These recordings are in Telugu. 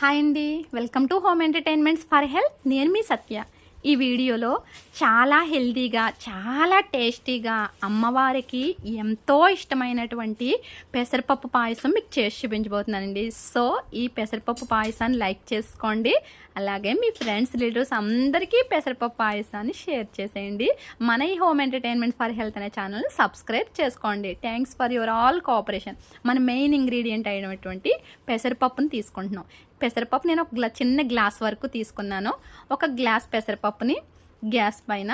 హాయ్ అండి. Welcome to home entertainments for health. నేను మీ సత్య. ఈ వీడియోలో చాలా హెల్తీగా చాలా టేస్టీగా అమ్మవారికి ఎంతో ఇష్టమైనటువంటి పెసరపప్పు పాయసం మీకు చేసి చూపించబోతున్నానండి. సో ఈ పెసరపప్పు పాయసాన్ని లైక్ చేసుకోండి. అలాగే మీ ఫ్రెండ్స్ రిలేటివ్స్ అందరికీ పెసరపప్పు పాయసాన్ని షేర్ చేసేయండి. మన ఈ హోమ్ ఎంటర్టైన్మెంట్ ఫర్ హెల్త్ అనే ఛానల్ని సబ్స్క్రైబ్ చేసుకోండి. Thanks for your all cooperation. మన మెయిన్ ఇంగ్రీడియంట్ అయినటువంటి పెసరపప్పును తీసుకుంటున్నాం. పెసరపప్పు. నేను ఒక గ్లా- చిన్న గ్లాస్ వరకు తీసుకున్నాను. ఒక గ్లాస్ పెసరపప్పుని గ్యాస్ పైన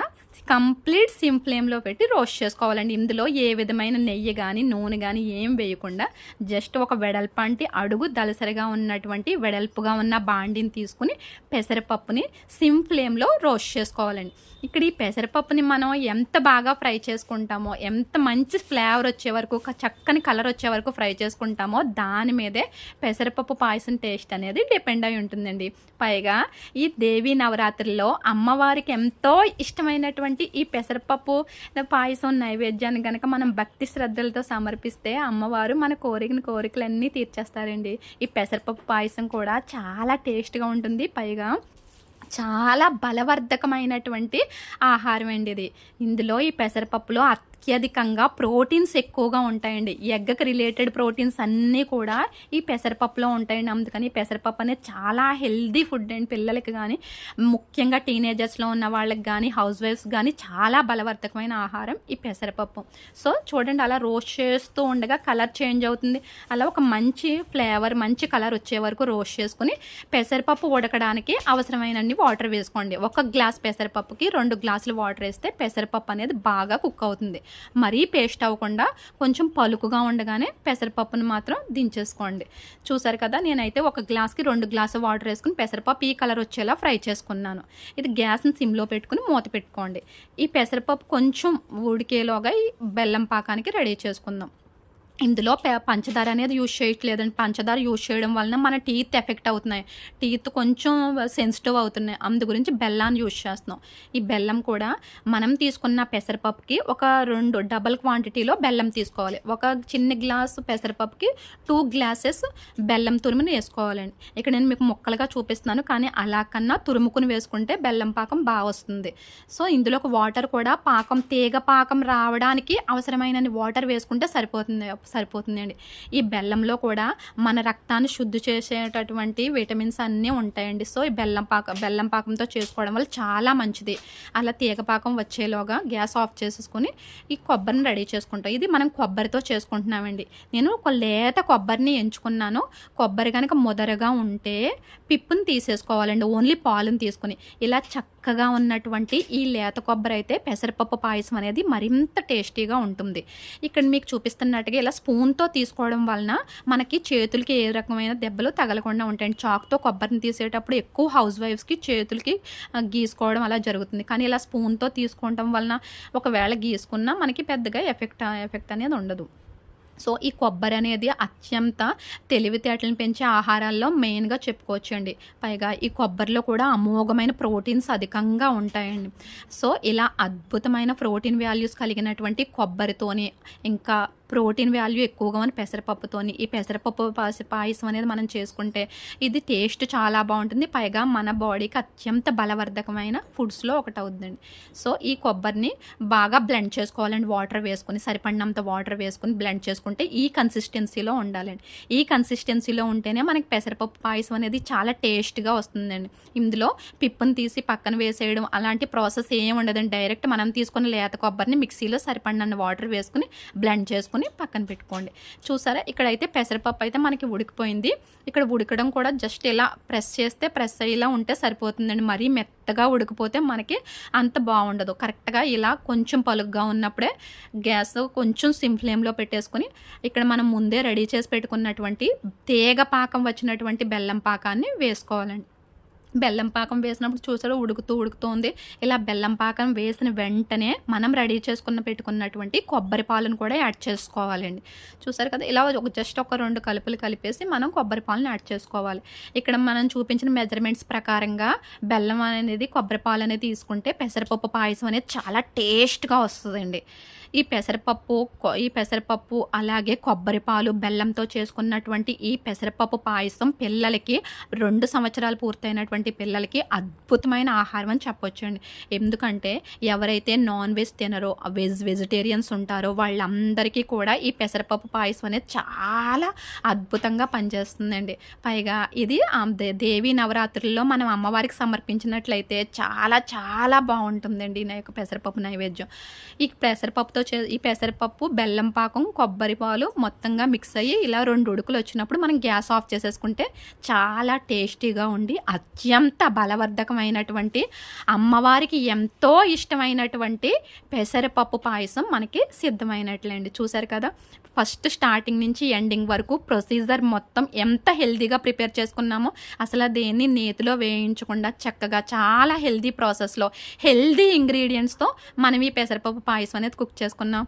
కంప్లీట్ సిమ్ ఫ్లేమ్లో పెట్టి రోస్ట్ చేసుకోవాలండి. ఇందులో ఏ విధమైన నెయ్యి కానీ నూనె కానీ ఏం వేయకుండా జస్ట్ ఒక వెడల్పంటి అడుగు దలసరిగా ఉన్నటువంటి వెడల్పుగా ఉన్న బాండిని తీసుకుని పెసరపప్పుని సిమ్ ఫ్లేమ్లో రోస్ట్ చేసుకోవాలండి. ఇక్కడ ఈ పెసరపప్పుని మనం ఎంత బాగా ఫ్రై చేసుకుంటామో ఎంత మంచి ఫ్లేవర్ వచ్చే వరకు ఒక చక్కని కలర్ వచ్చే వరకు ఫ్రై చేసుకుంటామో దాని మీదే పెసరపప్పు పాయసం టేస్ట్ అనేది డిపెండ్ అయి ఉంటుందండి. పైగా ఈ దేవీ నవరాత్రిలో అమ్మవారికి ఎంత ఎంతో ఇష్టమైనటువంటి ఈ పెసరపప్పు పాయసం నైవేద్యాన్ని కనుక మనం భక్తి శ్రద్ధలతో సమర్పిస్తే అమ్మవారు మన కోరికని కోరికలన్నీ తీర్చేస్తారండి. ఈ పెసరపప్పు పాయసం కూడా చాలా టేస్ట్గా ఉంటుంది. పైగా చాలా బలవర్ధకమైనటువంటి ఆహారం అండి ఇది. ఇందులో ఈ పెసరపప్పులో అత్యధికంగా ప్రోటీన్స్ ఎక్కువగా ఉంటాయండి. ఎగ్గకి రిలేటెడ్ ప్రోటీన్స్ అన్నీ కూడా ఈ పెసరపప్పులో ఉంటాయండి. అందుకని పెసరపప్పు అనేది చాలా హెల్దీ ఫుడ్ అండి పిల్లలకి కానీ ముఖ్యంగా టీనేజర్స్లో ఉన్న వాళ్ళకి కానీ హౌస్ వైఫ్స్ కానీ చాలా బలవర్ధకమైన ఆహారం ఈ పెసరపప్పు. సో చూడండి అలా రోస్ట్ చేస్తూ ఉండగా కలర్ చేంజ్ అవుతుంది. అలా ఒక మంచి ఫ్లేవర్ మంచి కలర్ వచ్చే వరకు రోస్ట్ చేసుకుని పెసరపప్పు ఉడకడానికి అవసరమైనన్ని వాటర్ వేసుకోండి. ఒక గ్లాస్ పెసరపప్పుకి రెండు గ్లాసులు వాటర్ వేస్తే పెసరపప్పు అనేది బాగా కుక్ అవుతుంది. మరీ పేస్ట్ అవ్వకుండా కొంచెం పలుకుగా ఉండగానే పెసరపప్పును మాత్రం దించేసుకోండి. చూసారు కదా నేనైతే ఒక గ్లాస్కి రెండు గ్లాసు వాటర్ వేసుకుని పెసరపప్పు ఈ కలర్ వచ్చేలా ఫ్రై చేసుకున్నాను. ఇది గ్యాస్ని సిమ్లో పెట్టుకుని మూత పెట్టుకోండి. ఈ పెసరపప్పు కొంచెం ఉడికేలోగా ఈ బెల్లం పాకానికి రెడీ చేసుకుందాం. ఇందులో పంచదార అనేది యూజ్ చేయట్లేదండి. పంచదార యూజ్ చేయడం వలన మన టీత్ ఎఫెక్ట్ అవుతున్నాయి. టీత్ కొంచెం సెన్సిటివ్ అవుతున్నాయి. అందు గురించి బెల్లాన్ని యూజ్ చేస్తున్నాం. ఈ బెల్లం కూడా మనం తీసుకున్న పెసరపప్పుకి ఒక రెండు డబల్ క్వాంటిటీలో బెల్లం తీసుకోవాలి. ఒక చిన్న గ్లాసు పెసరపప్పుకి టూ గ్లాసెస్ బెల్లం తురుముని వేసుకోవాలండి. ఇక్కడ నేను మీకు ముక్కలుగా చూపిస్తున్నాను. కానీ అలా కన్నా తురుముకుని వేసుకుంటే బెల్లం పాకం బాగా వస్తుంది. సో ఇందులో ఒక వాటర్ కూడా పాకం తీగ పాకం రావడానికి అవసరమైన వాటర్ వేసుకుంటే సరిపోతుంది. సరిపోతుందండి. ఈ బెల్లంలో కూడా మన రక్తాన్ని శుద్ధి చేసేటటువంటి విటమిన్స్ అన్నీ ఉంటాయండి. సో ఈ బెల్లం పాక బెల్లం పాకంతో చేసుకోవడం వల్ల చాలా మంచిది. అలా తీగ పాకం వచ్చేలోగా గ్యాస్ ఆఫ్ చేసేసుకొని ఈ కొబ్బరిని రెడీ చేసుకుంటాం. ఇది మనం కొబ్బరితో చేసుకుంటున్నామండి. నేను ఒక లేత కొబ్బరిని ఎంచుకున్నాను. కొబ్బరి కనుక ముదరగా ఉంటే పిప్పుని తీసేసుకోవాలండి. ఓన్లీ పాలుని తీసుకుని. ఇలా చక్కగా ఉన్నటువంటి ఈ లేత కొబ్బరి అయితే పెసరపప్పు పాయసం అనేది మరింత టేస్టీగా ఉంటుంది. ఇక్కడ మీకు చూపిస్తున్నట్టుగా ఇలా స్పూన్తో తీసుకోవడం వలన మనకి చేతులకి ఏ రకమైన దెబ్బలు తగలకుండా ఉంటాయండి. చాక్తో కొబ్బరిని తీసేటప్పుడు ఎక్కువ హౌస్ వైఫ్స్కి చేతులకి గీసుకోవడం అలా జరుగుతుంది. కానీ ఇలా స్పూన్తో తీసుకోవడం వలన ఒకవేళ గీసుకున్నా మనకి పెద్దగా ఎఫెక్ట్ ఎఫెక్ట్ అనేది ఉండదు. సో ఈ కొబ్బరి అనేది అత్యంత తెలివితేటలను పెంచే ఆహారాల్లో మెయిన్గా చెప్పుకోవచ్చు అండి పైగా ఈ కొబ్బరిలో కూడా అమోఘమైన ప్రోటీన్స్ అధికంగా ఉంటాయండి. సో ఇలా అద్భుతమైన ప్రోటీన్ వాల్యూస్ కలిగినటువంటి కొబ్బరితోని ఇంకా ప్రోటీన్ వాల్యూ ఎక్కువగా ఉన్న పెసరపప్పుతోని ఈ పెసరపప్పు పాయసం అనేది మనం చేసుకుంటే ఇది టేస్ట్ చాలా బాగుంటుంది. పైగా మన బాడీకి అత్యంత బలవర్ధకమైన ఫుడ్స్లో ఒకటి అవుతుందండి సో ఈ కొబ్బరిని బాగా బ్లెండ్ చేసుకోవాలండి. వాటర్ వేసుకొని సరిపడినంత వాటర్ వేసుకుని బ్లెండ్ చేసుకుంటే ఈ కన్సిస్టెన్సీలో ఉండాలండి. ఈ కన్సిస్టెన్సీలో ఉంటేనే మనకి పెసరపప్పు పాయసం అనేది చాలా టేస్ట్గా వస్తుందండి. ఇందులో పిప్పును తీసి పక్కన వేసేయడం అలాంటి ప్రాసెస్ ఏమి ఉండదండి. డైరెక్ట్ మనం తీసుకున్న లేత కొబ్బరిని మిక్సీలో సరిపడినంత వాటర్ వేసుకుని బ్లెండ్ చేసుకుని పక్కన పెట్టుకోండి. చూసారా? ఇక్కడైతే పెసరపప్పు అయితే మనకి ఉడికిపోయింది. ఇక్కడ ఉడకడం కూడా జస్ట్ ఇలా ప్రెస్ చేస్తే ప్రెస్ అయ్యేలా ఉంటే సరిపోతుందండి. మరీ మెత్తగా ఉడికిపోతే మనకి అంత బాగుండదు. కరెక్ట్గా ఇలా కొంచెం పలుగ్గా ఉన్నప్పుడే గ్యాస్ కొంచెం సిమ్ ఫ్లేమ్లో పెట్టేసుకొని ఇక్కడ మనం ముందే రెడీ చేసి పెట్టుకున్నటువంటి తీగ పాకం వచ్చినటువంటి బెల్లం పాకాన్ని వేసుకోవాలండి. బెల్లం పాకం వేసినప్పుడు చూసారు ఉడుకుతూ ఉడుకుతోంది. ఇలా బెల్లం పాకం వేసిన వెంటనే మనం రెడీ చేసుకున్న పెట్టుకున్నటువంటి కొబ్బరి పాలను కూడా యాడ్ చేసుకోవాలండి. చూసారు కదా ఇలా ఒక జస్ట్ ఒక రెండు కలుపులు కలిపేసి మనం కొబ్బరి పాలను యాడ్ చేసుకోవాలి. ఇక్కడ మనం చూపించిన మెజర్మెంట్స్ ప్రకారంగా బెల్లం అనేది కొబ్బరి పాలు అనేది తీసుకుంటే పెసరపప్పు పాయసం అనేది చాలా టేస్ట్గా వస్తుందండి. ఈ పెసరపప్పు ఈ పెసరపప్పు అలాగే కొబ్బరి పాలు బెల్లంతో చేసుకున్నటువంటి ఈ పెసరపప్పు పాయసం పిల్లలకి రెండు సంవత్సరాలు పూర్తయినటువంటి పిల్లలకి అద్భుతమైన ఆహారం అని చెప్పొచ్చండి. ఎందుకంటే ఎవరైతే నాన్ వెజ్ తినరో వెజ్ వెజిటేరియన్స్ ఉంటారో వాళ్ళందరికీ కూడా ఈ పెసరపప్పు పాయసం అనేది చాలా అద్భుతంగా పనిచేస్తుందండి. పైగా ఇది దే- దేవీ నవరాత్రుల్లో మనం అమ్మవారికి సమర్పించినట్లయితే చాలా చాలా బాగుంటుందండి నా యొక్క పెసరపప్పు నైవేద్యం. ఈ పెసరపప్పుతో చే ఈ పెసరపప్పు బెల్లం పాకం కొబ్బరి పాలు మొత్తంగా మిక్స్ అయ్యి ఇలా రెండు ఉడుకులు వచ్చినప్పుడు మనం గ్యాస్ ఆఫ్ చేసేసుకుంటే చాలా టేస్టీగా ఉండి అత్యంత బలవర్ధకమైనటువంటి అమ్మవారికి ఎంతో ఇష్టమైనటువంటి పెసరపప్పు పాయసం మనకి సిద్ధమైనట్లేండి. చూసారు కదా? ఫస్ట్ స్టార్టింగ్ నుంచి ఎండింగ్ వరకు ప్రొసీజర్ మొత్తం ఎంత హెల్దీగా ప్రిపేర్ చేసుకున్నామో అసలు దేన్ని నేతిలో వేయించకుండా చక్కగా చాలా హెల్దీ ప్రాసెస్లో హెల్దీ ఇంగ్రీడియంట్స్తో మనం ఈ పెసరపప్పు పాయసం అనేది కుక్ చేసుకున్నాం.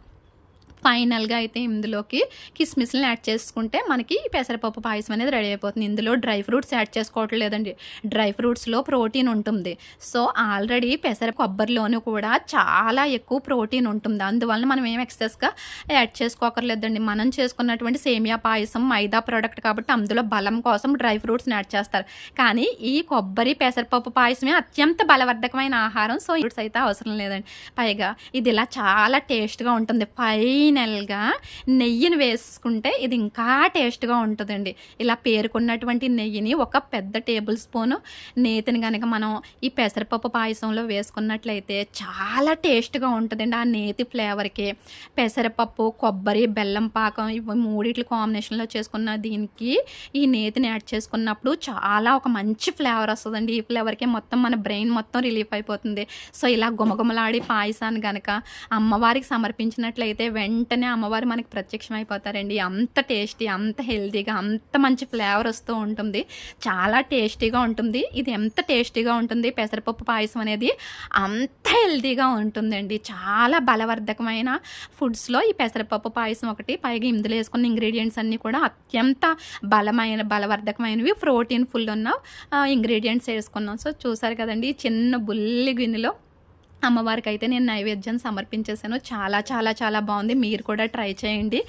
ఫైనల్గా అయితే ఇందులోకి కిస్మిస్లను యాడ్ చేసుకుంటే మనకి పెసరపప్పు పాయసం అనేది రెడీ అయిపోతుంది. ఇందులో డ్రై ఫ్రూట్స్ యాడ్ చేసుకోవట్లేదండి డ్రై ఫ్రూట్స్లో ప్రోటీన్ ఉంటుంది. సో ఆల్రెడీ పెసర కొబ్బరిలోనూ కూడా చాలా ఎక్కువ ప్రోటీన్ ఉంటుంది. అందువలన మనం ఏం ఎక్సెస్గా యాడ్ చేసుకోకర్లేదండి. మనం చేసుకున్నటువంటి సేమియా పాయసం మైదా ప్రోడక్ట్ కాబట్టి అందులో బలం కోసం డ్రై ఫ్రూట్స్ని యాడ్ చేస్తారు. కానీ ఈ కొబ్బరి పెసరపప్పు పాయసమే అత్యంత బలవర్ధకమైన ఆహారం. సో ఫ్రూట్స్ అయితే అవసరం లేదండి. పైగా ఇది ఇలా చాలా టేస్ట్గా ఉంటుంది. ఫైనల్గా నెయ్యిని వేసుకుంటే ఇది ఇంకా టేస్ట్గా ఉంటుందండి. ఇలా పేరుకున్నటువంటి నెయ్యిని ఒక పెద్ద టేబుల్ స్పూను నేతిని కనుక మనం ఈ పెసరపప్పు పాయసంలో వేసుకున్నట్లయితే చాలా టేస్ట్గా ఉంటుందండి. ఆ నేతి ఫ్లేవర్కి పెసరపప్పు కొబ్బరి బెల్లం పాకం ఇవి మూడిట్ల కాంబినేషన్లో చేసుకున్న దీనికి ఈ నేతిని యాడ్ చేసుకున్నప్పుడు చాలా ఒక మంచి ఫ్లేవర్ వస్తుందండి. ఈ ఫ్లేవర్కి మొత్తం మన బ్రెయిన్ మొత్తం రిలీఫ్ అయిపోతుంది. సో ఇలా గుమగుమలాడి పాయసాన్ని కనుక అమ్మవారికి సమర్పించినట్లయితే వెంటనే అమ్మవారు మనకి ప్రత్యక్షం అయిపోతారండి అంత టేస్టీ అంత హెల్తీగా అంత మంచి ఫ్లేవర్ వస్తూ ఉంటుంది. చాలా టేస్టీగా ఉంటుంది. ఇది ఎంత టేస్టీగా ఉంటుంది? పెసరపప్పు పాయసం అనేది అంత హెల్తీగా ఉంటుందండి. చాలా బలవర్ధకమైన ఫుడ్స్లో ఈ పెసరపప్పు పాయసం ఒకటి పైగా ఇందులో వేసుకున్న ఇంగ్రీడియంట్స్ అన్నీ కూడా అత్యంత బలమైన బలవర్ధకమైనవి. ప్రోటీన్ ఫుల్ ఉన్న ఇంగ్రీడియంట్స్ వేసుకున్నాం. సో చూసారు కదండి చిన్న బుల్లి గిన్నెలో అమ్మవారికి అయితే నేను నైవేద్యం సమర్పించేసాను. చాలా చాలా చాలా బాగుంది. మీరు కూడా ట్రై చేయండి.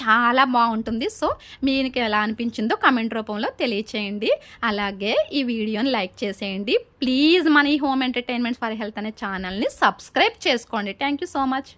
చాలా బాగుంటుంది. సో మీకు ఎలా అనిపించిందో కమెంట్ రూపంలో తెలియచేయండి. అలాగే ఈ వీడియోని లైక్ చేసేయండి. ప్లీజ్ మన ఈ హోమ్ ఎంటర్టైన్మెంట్ ఫర్ హెల్త్ అనే ఛానల్ని సబ్స్క్రైబ్ చేసుకోండి. Thank you so much.